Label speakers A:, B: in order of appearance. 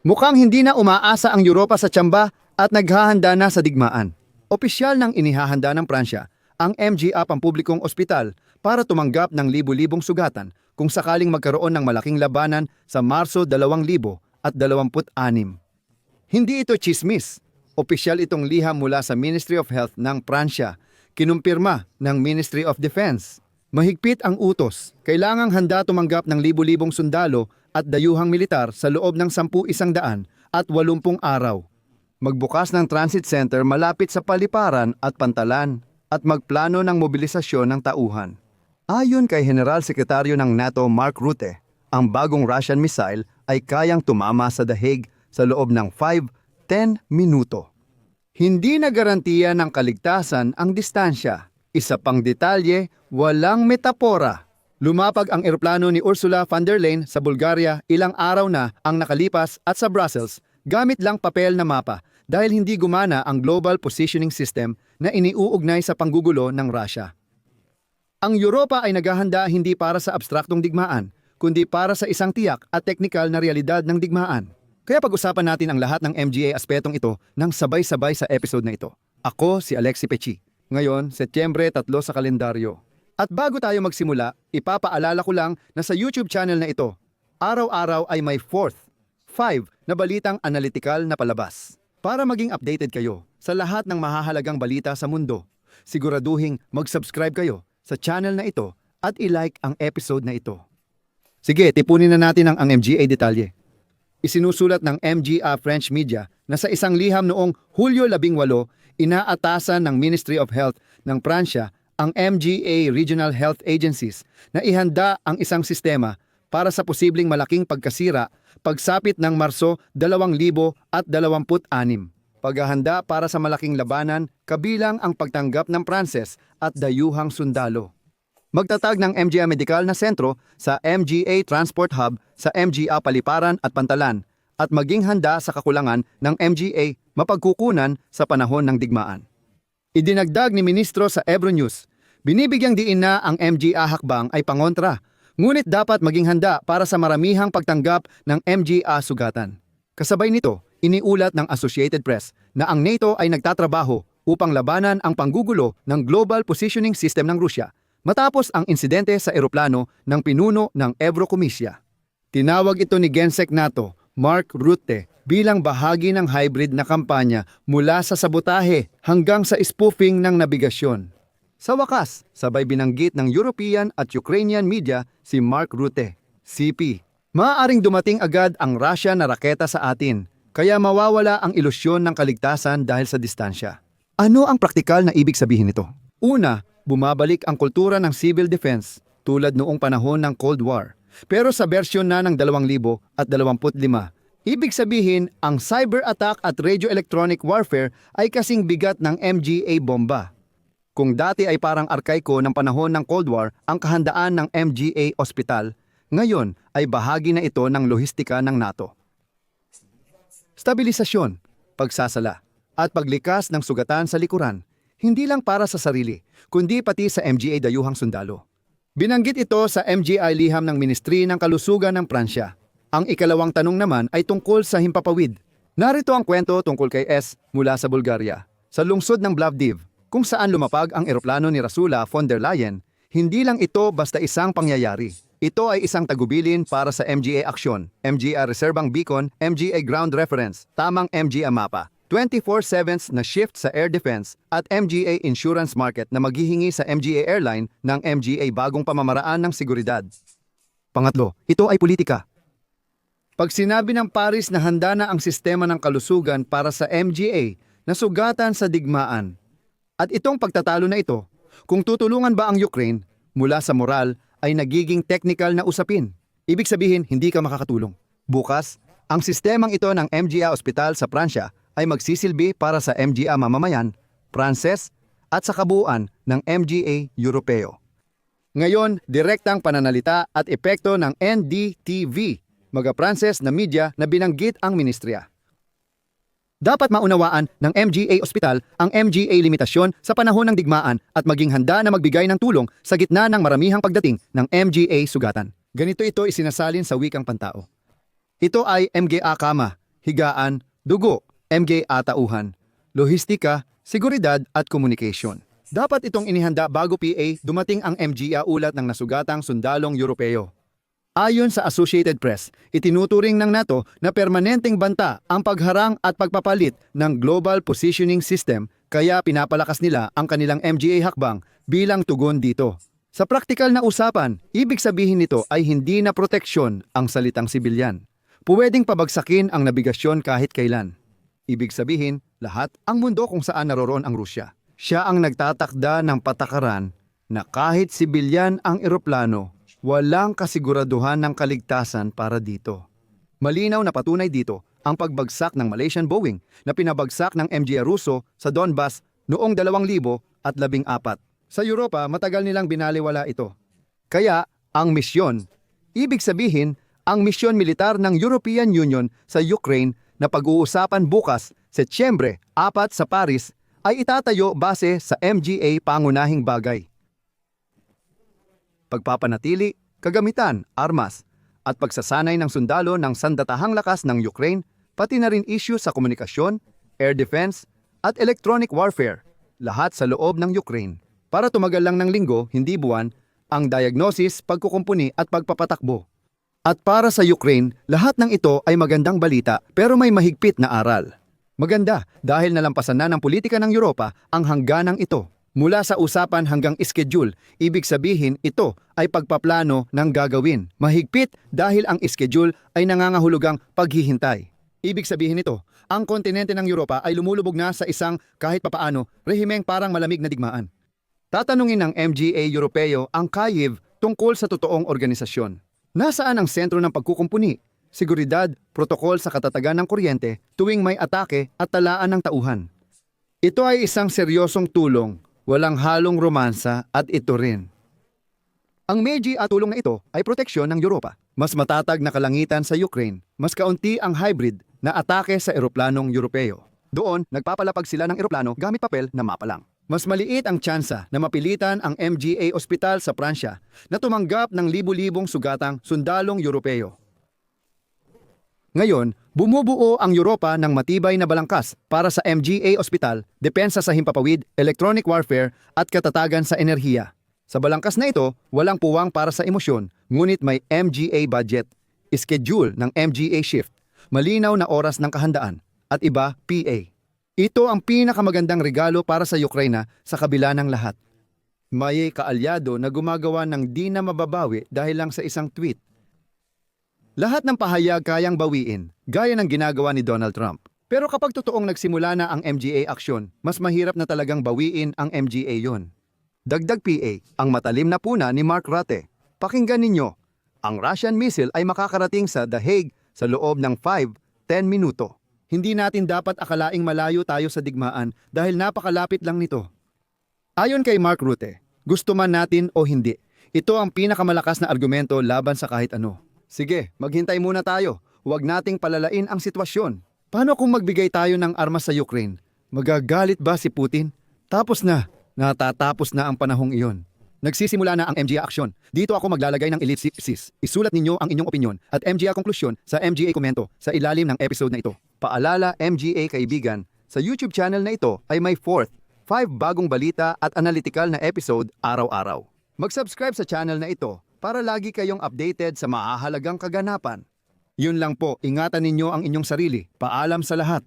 A: Mukhang hindi na umaasa ang Europa sa tsamba at naghahanda na sa digmaan. Opisyal nang inihahanda ng Pransya ang MGA pampublikong ospital para tumanggap ng libu-libong sugatan kung sakaling magkaroon ng malaking labanan sa Marso 2026. Hindi ito chismis. Opisyal itong liham mula sa Ministry of Health ng Pransya, kinumpirma ng Ministry of Defense. Mahigpit ang utos. Kailangang handa tumanggap ng libu-libong sundalo at dayuhang militar sa loob ng 10-100 at 80 araw. Magbukas ng transit center malapit sa paliparan at pantalan at magplano ng mobilisasyon ng tauhan. Ayon kay General Sekretaryo ng NATO Mark Rutte, ang bagong Russian missile ay kayang tumama sa dahig sa loob ng 5-10 minuto. Hindi na garantiya ng kaligtasan ang distansya. Isa pang detalye, walang metapora. Lumapag ang eroplano ni Ursula von der Leyen sa Bulgaria ilang araw na ang nakalipas at sa Brussels gamit lang papel na mapa dahil hindi gumana ang Global Positioning System na iniuugnay sa panggugulo ng Russia. Ang Europa ay naghahanda hindi para sa abstraktong digmaan, kundi para sa isang tiyak at teknikal na realidad ng digmaan. Kaya pag-usapan natin ang lahat ng MGA aspetong ito ng sabay-sabay sa episode na ito. Ako si Alexi Pechi. Ngayon, Setyembre 3 sa kalendaryo. At bago tayo magsimula, ipapaalala ko lang na sa YouTube channel na ito, araw-araw ay may fourth, five na balitang analytical na palabas. Para maging updated kayo sa lahat ng mahahalagang balita sa mundo, siguraduhin mag-subscribe kayo sa channel na ito at i-like ang episode na ito. Sige, tipunin na natin ang, ang MGA detalye. Isinusulat ng MGA French media na sa isang liham noong Hulyo 18, inaatasan ng Ministry of Health ng Pransya ang MGA Regional Health Agencies na ihanda ang isang sistema para sa posibleng malaking pagkasira pagsapit ng Marso 2026. Paghahanda para sa malaking labanan kabilang ang pagtanggap ng Pranses at dayuhang sundalo. Magtatag ng MGA Medical na sentro sa MGA Transport Hub sa MGA Paliparan at Pantalan at maging handa sa kakulangan ng MGA mapagkukunan sa panahon ng digmaan. Idinagdag ni Ministro sa Ebro News, binibigyang diin na ang MGA hakbang ay pangontra, ngunit dapat maging handa para sa maramihang pagtanggap ng MGA sugatan. Kasabay nito, iniulat ng Associated Press na ang NATO ay nagtatrabaho upang labanan ang panggugulo ng Global Positioning System ng Rusya matapos ang insidente sa eroplano ng pinuno ng Eurocomisya. Tinawag ito ni Gensec NATO, Mark Rutte, bilang bahagi ng hybrid na kampanya mula sa sabotahe hanggang sa spoofing ng nabigasyon. Sa wakas, sabay binanggit ng European at Ukrainian media si Mark Rutte, CP. Maaaring dumating agad ang Russia na raketa sa atin, kaya mawawala ang ilusyon ng kaligtasan dahil sa distansya. Ano ang praktikal na ibig sabihin nito? Una, bumabalik ang kultura ng civil defense tulad noong panahon ng Cold War. Pero sa bersyon na ng 2025, ibig sabihin ang cyber attack at radio-electronic warfare ay kasing bigat ng MGA bomba. Kung dati ay parang arkaiko ng panahon ng Cold War ang kahandaan ng MGA Hospital, ngayon ay bahagi na ito ng lohistika ng NATO. Stabilisasyon, pagsasala, at paglikas ng sugatan sa likuran, hindi lang para sa sarili, kundi pati sa MGA dayuhang sundalo. Binanggit ito sa MGI liham ng Ministry ng Kalusugan ng Pransya. Ang ikalawang tanong naman ay tungkol sa himpapawid. Narito ang kwento tungkol kay S mula sa Bulgaria. Sa lungsod ng Plovdiv, kung saan lumapag ang eroplano ni Rasula von der Leyen, hindi lang ito basta isang pangyayari. Ito ay isang tagubilin para sa MGA Aksyon, MGA Reservang Beacon, MGA Ground Reference, tamang MGA Mapa. 24-7 na shift sa air defense at MGA insurance market na maghihingi sa MGA airline ng MGA bagong pamamaraan ng seguridad. Pangatlo, ito ay politika. Pag sinabi ng Paris na handa na ang sistema ng kalusugan para sa MGA na sugatan sa digmaan, at itong pagtatalo na ito, kung tutulungan ba ang Ukraine, mula sa moral ay nagiging technical na usapin. Ibig sabihin, hindi ka makakatulong. Bukas, ang sistemang ito ng MGA Hospital sa Pransya ay magsisilbi para sa MGA mamamayan, Pranses, at sa kabuuan ng MGA Europeo. Ngayon, direktang pananalita at epekto ng NDTV, mga Pranses na media na binanggit ang ministrya. Dapat maunawaan ng MGA Hospital ang MGA limitasyon sa panahon ng digmaan at maging handa na magbigay ng tulong sa gitna ng maramihang pagdating ng MGA sugatan. Ganito ito isinasalin sa wikang pantao. Ito ay MGA Kama, higaan, dugo, MG atauhan, lohistika, seguridad at communication. Dapat itong inihanda bago PA dumating ang MGA ulat ng nasugatang sundalong Europeo. Ayon sa Associated Press, itinuturing ng NATO na permanenteng banta ang pagharang at pagpapalit ng Global Positioning System kaya pinapalakas nila ang kanilang MGA hakbang bilang tugon dito. Sa praktikal na usapan, ibig sabihin nito ay hindi na proteksyon ang salitang sibilyan. Pwedeng pabagsakin ang nabigasyon kahit kailan. Ibig sabihin, lahat ang mundo kung saan naroroon ang Rusya. Siya ang nagtatakda ng patakaran na kahit sibilyan ang eroplano, walang kasiguraduhan ng kaligtasan para dito. Malinaw na patunay dito ang pagbagsak ng Malaysian Boeing na pinabagsak ng MGA Russo sa Donbas noong 2014. Sa Europa, matagal nilang binaliwala ito. Kaya, ang misyon, ibig sabihin, ang misyon militar ng European Union sa Ukraine na pag-uusapan bukas, Setyembre 4 sa Paris, ay itatayo base sa MGA pangunahing bagay. Pagpapanatili, kagamitan, armas, at pagsasanay ng sundalo ng sandatahang lakas ng Ukraine, pati na rin issue sa komunikasyon, air defense, at electronic warfare, lahat sa loob ng Ukraine. Para tumagal lang ng linggo, hindi buwan, ang diagnosis, pagkukumpuni at pagpapatakbo. At para sa Ukraine, lahat ng ito ay magandang balita pero may mahigpit na aral. Maganda dahil nalampasan na ng politika ng Europa ang hangganang ito. Mula sa usapan hanggang schedule, ibig sabihin ito ay pagpaplano ng gagawin. Mahigpit dahil ang schedule ay nangangahulugang paghihintay. Ibig sabihin nito, ang kontinente ng Europa ay lumulubog na sa isang kahit papaano rehimeng parang malamig na digmaan. Tatanungin ng MGA Europeo ang Kyiv tungkol sa totoong organisasyon. Nasaan ang sentro ng pagkukumpuni? Seguridad, protokol sa katatagan ng kuryente tuwing may atake at talaan ng tauhan. Ito ay isang seryosong tulong, walang halong romansa at ito rin. Ang Meiji at tulong na ito ay proteksyon ng Europa. Mas matatag na kalangitan sa Ukraine, mas kaunti ang hybrid na atake sa eroplanong Europeo. Doon, nagpapalapag sila ng eroplano gamit papel na mapa lang. Mas maliit ang tsansa na mapilitan ang MGA Ospital sa Pransya na tumanggap ng libu-libong sugatang sundalong Europeo. Ngayon, bumubuo ang Europa ng matibay na balangkas para sa MGA Ospital, depensa sa himpapawid, electronic warfare at katatagan sa enerhiya. Sa balangkas na ito, walang puwang para sa emosyon, ngunit may MGA budget, schedule ng MGA shift, malinaw na oras ng kahandaan, at iba PA. Ito ang pinakamagandang regalo para sa Ukraina sa kabila ng lahat. May kaalyado na gumagawa ng di na mababawi dahil lang sa isang tweet. Lahat ng pahayag kayang bawiin, gaya ng ginagawa ni Donald Trump. Pero kapag totoong nagsimula na ang MGA aksyon, mas mahirap na talagang bawiin ang MGA yon. Dagdag PA, ang matalim na puna ni Mark Rutte. Pakinggan ninyo, ang Russian missile ay makakarating sa The Hague sa loob ng 5-10 minuto. Hindi natin dapat akalaing malayo tayo sa digmaan dahil napakalapit lang nito. Ayon kay Mark Rutte, gusto man natin o hindi, ito ang pinakamalakas na argumento laban sa kahit ano. Sige, maghintay muna tayo. Huwag nating palalain ang sitwasyon. Paano kung magbigay tayo ng armas sa Ukraine? Magagalit ba si Putin? Tapos na. Natatapos na ang panahong iyon. Nagsisimula na ang MGA aksyon. Dito ako maglalagay ng ellipsis. Isulat ninyo ang inyong opinion at MGA konklusyon sa MGA komento sa ilalim ng episode na ito. Paalala MGA kaibigan, sa YouTube channel na ito ay may fourth, 5 bagong balita at analytical na episode araw-araw. Mag-subscribe sa channel na ito para lagi kayong updated sa mahahalagang kaganapan. Yun lang po, ingatan ninyo ang inyong sarili. Paalam sa lahat.